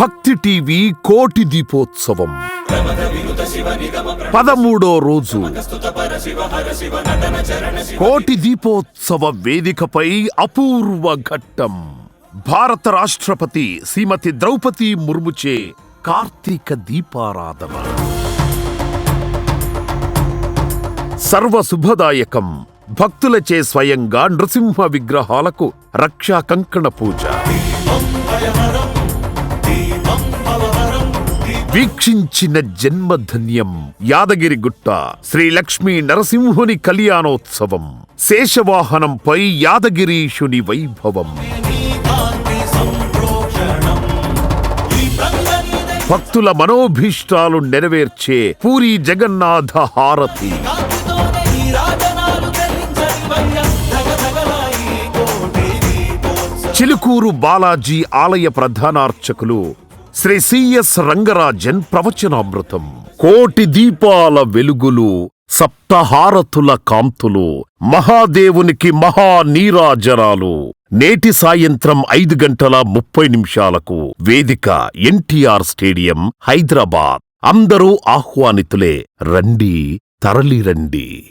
భక్తి టీవీ కోటి దీపోత్సవం. పదమూడో రోజు. కోటి దీపోత్సవ వేదికపై అపూర్వ ఘట్టం. భారత రాష్ట్రపతి శ్రీమతి ద్రౌపది ముర్ముచే కార్తీక దీపారాధన. సర్వ శుభదాయకం భక్తులచే స్వయంగా నృసింహ విగ్రహాలకు రక్షా కంకణ పూజ. వీక్షించిన జన్మధన్యం యాదగిరిగుట్ట శ్రీ లక్ష్మీ నరసింహుని కళ్యాణోత్సవం. శేషవాహనంపై యాదగిరీషుని వైభవం. భక్తుల మనోభీష్టాలు నెరవేర్చే పూరి జగన్నాథ హారతి. చిలుకూరు బాలాజీ ఆలయ ప్రధానార్చకులు శ్రీ సిఎస్ రంగరాజన్ ప్రవచనామృతం. కోటి దీపాల వెలుగులు సప్తహారతుల కాంతులు మహాదేవునికి మహానీరాజనాలు నేటి సాయంత్రం ఐదు గంటల ముప్పై నిమిషాలకు వేదిక ఎన్టీఆర్ స్టేడియం హైదరాబాద్. అందరూ ఆహ్వానితులే. రండి తరలిరండి.